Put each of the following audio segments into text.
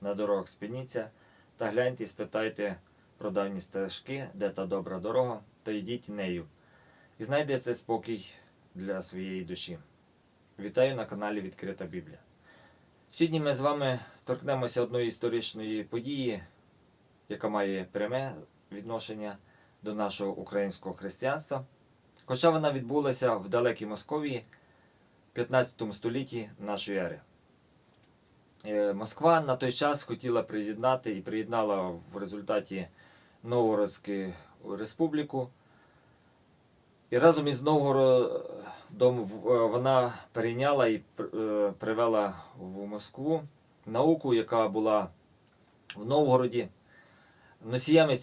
на дорогах спиніться та гляньте і спитайте про давні стежки, де та добра дорога, то йдіть нею. І знайдете спокій для своєї душі. Вітаю на каналі Відкрита Біблія. Сьогодні ми з вами торкнемося одної історичної події, яка має пряме відношення до нашого українського християнства. Хоча вона відбулася в далекій Московії в 15 столітті нашої ери. Е, Москва на той час хотіла приєднати і приєднала в результаті Новгородську республіку. І разом із Новгородом е, вона перейняла і е, привела в Москву науку, яка була в Новгороді. Носіями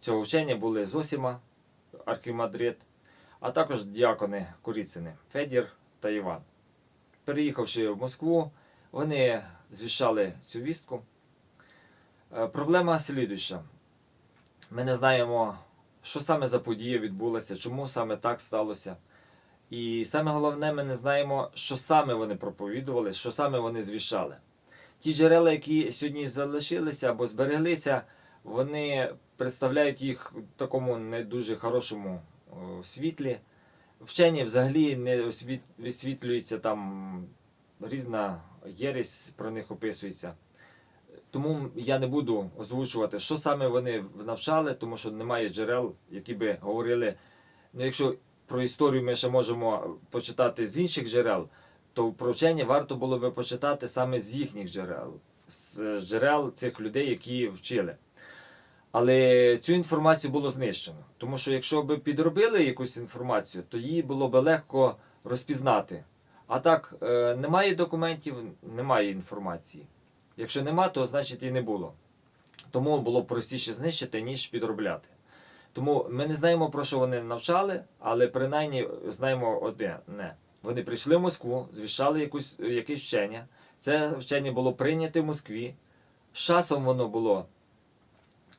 цього вчення були Зосіма, Архімадрид, а також діакони Куріцини Федір та Іван. Переїхавши в Москву, вони звіщали цю вістку. Е, Проблема слідуюча. Ми не знаємо, що саме за подія відбулася, чому саме так сталося. І саме головне, ми не знаємо, що саме вони проповідували, що саме вони звіщали. Ті джерела, які сьогодні залишилися або збереглися, вони представляють їх в такому не дуже хорошому світлі. Вчені взагалі не висвітлюється там різна єресь про них описується. Тому я не буду озвучувати, що саме вони навчали, тому що немає джерел, які би говорили. Ну, якщо про історію ми ще можемо почитати з інших джерел, то про вчення варто було би почитати саме з їхніх джерел, з джерел цих людей, які вчили. Але цю інформацію було знищено. Тому що якщо б підробили якусь інформацію, то її було б легко розпізнати. А так, е, немає документів, немає інформації. Якщо нема, то значить і не було. Тому було простіше знищити, ніж підробляти. Тому ми не знаємо, про що вони навчали, але принаймні знаємо одне. Не. Вони прийшли в Москву, звіщали якусь, якесь вчення. Це вчення було прийняте в Москві. З часом воно було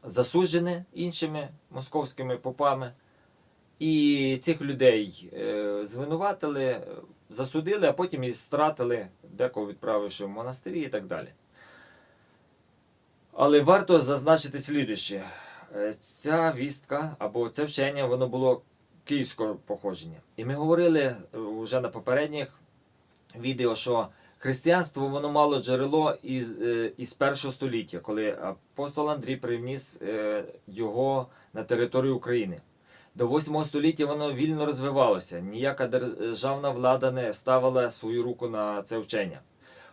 засуджене іншими московськими попами. І цих людей е, звинуватили, засудили, а потім і стратили, декого відправивши в монастирі і так далі. Але варто зазначити слідуще. Е, Ця вістка або це вчення воно було київського походження. І ми говорили е, вже на попередніх відео, що християнство воно мало джерело із, із першого століття, коли апостол Андрій привніс його на територію України. До 8 століття воно вільно розвивалося. Ніяка державна влада не ставила свою руку на це вчення.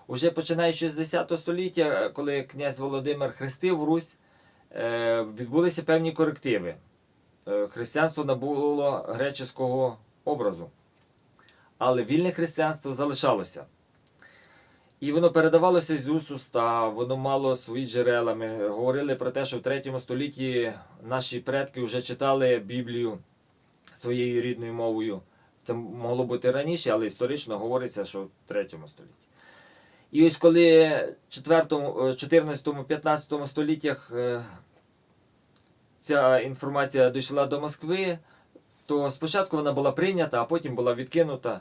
Уже починаючи з 10 століття, коли князь Володимир хрестив Русь, е, відбулися певні корективи. Е, Християнство набуло греческого образу. Але вільне християнство залишалося. І воно передавалося з уст уста, воно мало свої джерела. Ми говорили про те, що в 3 столітті наші предки вже читали Біблію своєю рідною мовою. Це могло бути раніше, але історично говориться, що в 3 столітті. І ось коли в 14-15 століттях е, ця інформація дійшла до Москви, то спочатку вона була прийнята, а потім була відкинута.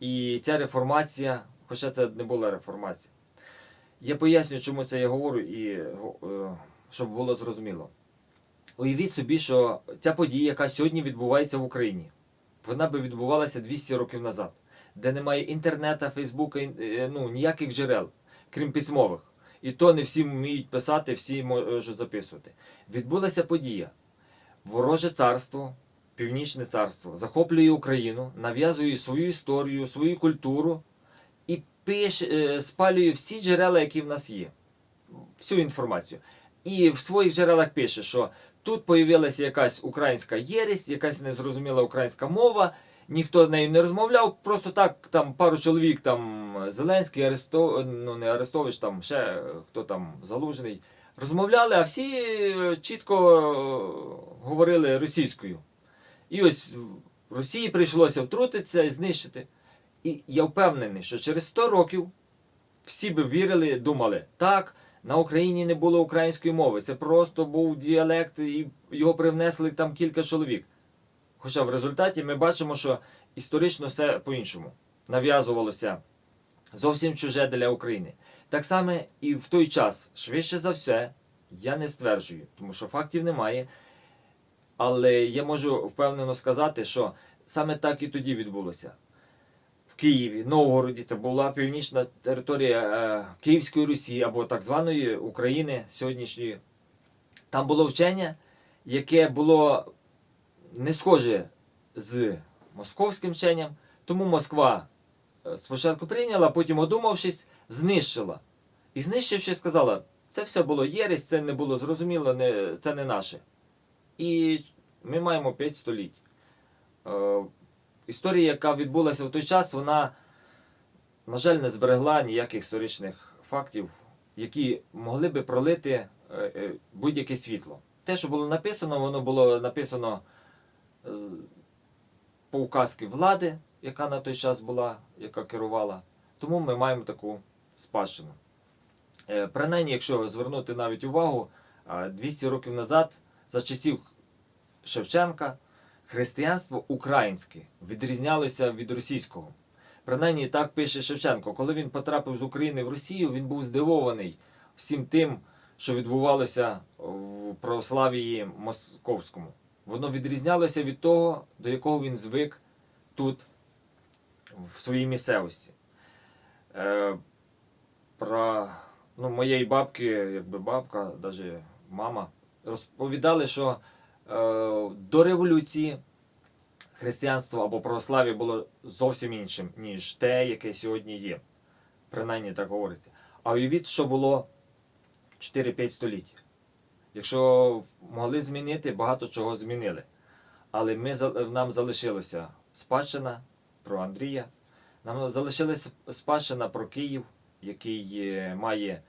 І ця реформація, хоча це не була реформація. Я поясню, чому це я говорю, і е, щоб було зрозуміло. Уявіть собі, що ця подія, яка сьогодні відбувається в Україні, вона би відбувалася 200 років назад, де немає інтернету, Фейсбука, е, ну, ніяких джерел, крім письмових. І то не всі вміють писати, всі можуть записувати. Відбулася подія. Вороже царство, Північне царство захоплює Україну, нав'язує свою історію, свою культуру і пише, е, спалює всі джерела, які в нас є. Всю інформацію. І в своїх джерелах пише, що тут появилася якась українська єресь, якась незрозуміла українська мова, ніхто з нею не розмовляв, просто так там пару чоловік, там Зеленський, Аресто... ну не Арестович, там ще е, хто там залужений, розмовляли, а всі е, чітко говорили російською. І ось в Росії прийшлося втрутитися і знищити. І я впевнений, що через 100 років всі би вірили, думали, так, на Україні не було української мови, це просто був діалект, і його привнесли там кілька чоловік. Хоча в результаті ми бачимо, що історично все по-іншому нав'язувалося зовсім чуже для України. Так само і в той час, швидше за все, я не стверджую, тому що фактів немає. Але я можу впевнено сказати, що саме так і тоді відбулося. Києві, Новгороді, це була північна територія е, Київської Русі або так званої України сьогоднішньої. Там було вчення, яке було не схоже з московським вченням, тому Москва е, спочатку прийняла, потім, одумавшись, знищила. І знищивши, сказала, це все було єресь, це не було зрозуміло, не, це не наше. І ми маємо 5 століть. Історія, яка відбулася в той час, вона, на жаль, не зберегла ніяких історичних фактів, які могли би пролити е, е, будь-яке світло. Те, що було написано, воно було написано по указці влади, яка на той час була, яка керувала. Тому ми маємо таку спадщину. Е, Принаймні, якщо звернути навіть увагу, 200 років назад, за часів Шевченка, християнство українське відрізнялося від російського. Принаймні так пише Шевченко. Коли він потрапив з України в Росію, він був здивований всім тим, що відбувалося в православії московському. Воно відрізнялося від того, до якого він звик тут, в своїй місцевості. Е, про ну, моєї бабки, якби бабка, навіть мама, розповідали, що до революції християнство або православ'я було зовсім іншим, ніж те, яке сьогодні є. Принаймні так говориться. А уявіть, що було 4-5 століть. Якщо могли змінити, багато чого змінили. Але ми, нам залишилося спадщина про Андрія, нам залишилася спадщина про Київ, який е, має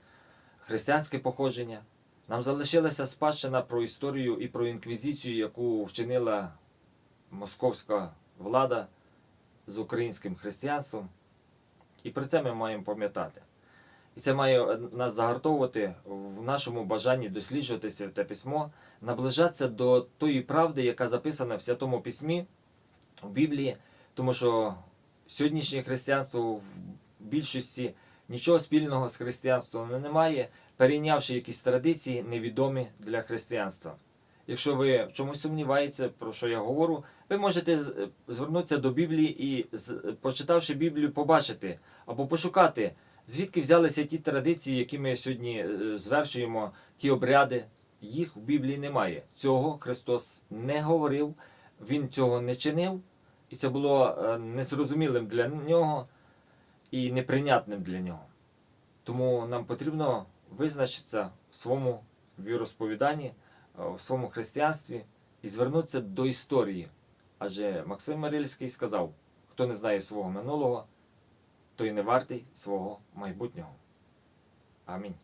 християнське походження. Нам залишилася спадщина про історію і про інквізицію, яку вчинила московська влада з українським християнством. І про це ми маємо пам'ятати. І це має нас загартовувати в нашому бажанні досліджувати святе письмо, наближатися до тої правди, яка записана в Святому Письмі, в Біблії, тому що сьогоднішнє християнство в більшості нічого спільного з християнством не має, перейнявши якісь традиції, невідомі для християнства. Якщо ви в чомусь сумніваєтеся, про що я говорю, ви можете звернутися до Біблії і, почитавши Біблію, побачити або пошукати, звідки взялися ті традиції, які ми сьогодні е, звершуємо, ті обряди. Їх в Біблії немає. Цього Христос не говорив, Він цього не чинив, і це було е, незрозумілим для нього і неприйнятним для нього. Тому нам потрібно визначитися в своєму віросповіданні, е, в своєму християнстві і звернутися до історії. Адже Максим Марильський сказав: хто не знає свого минулого, той не вартий свого майбутнього. Амінь.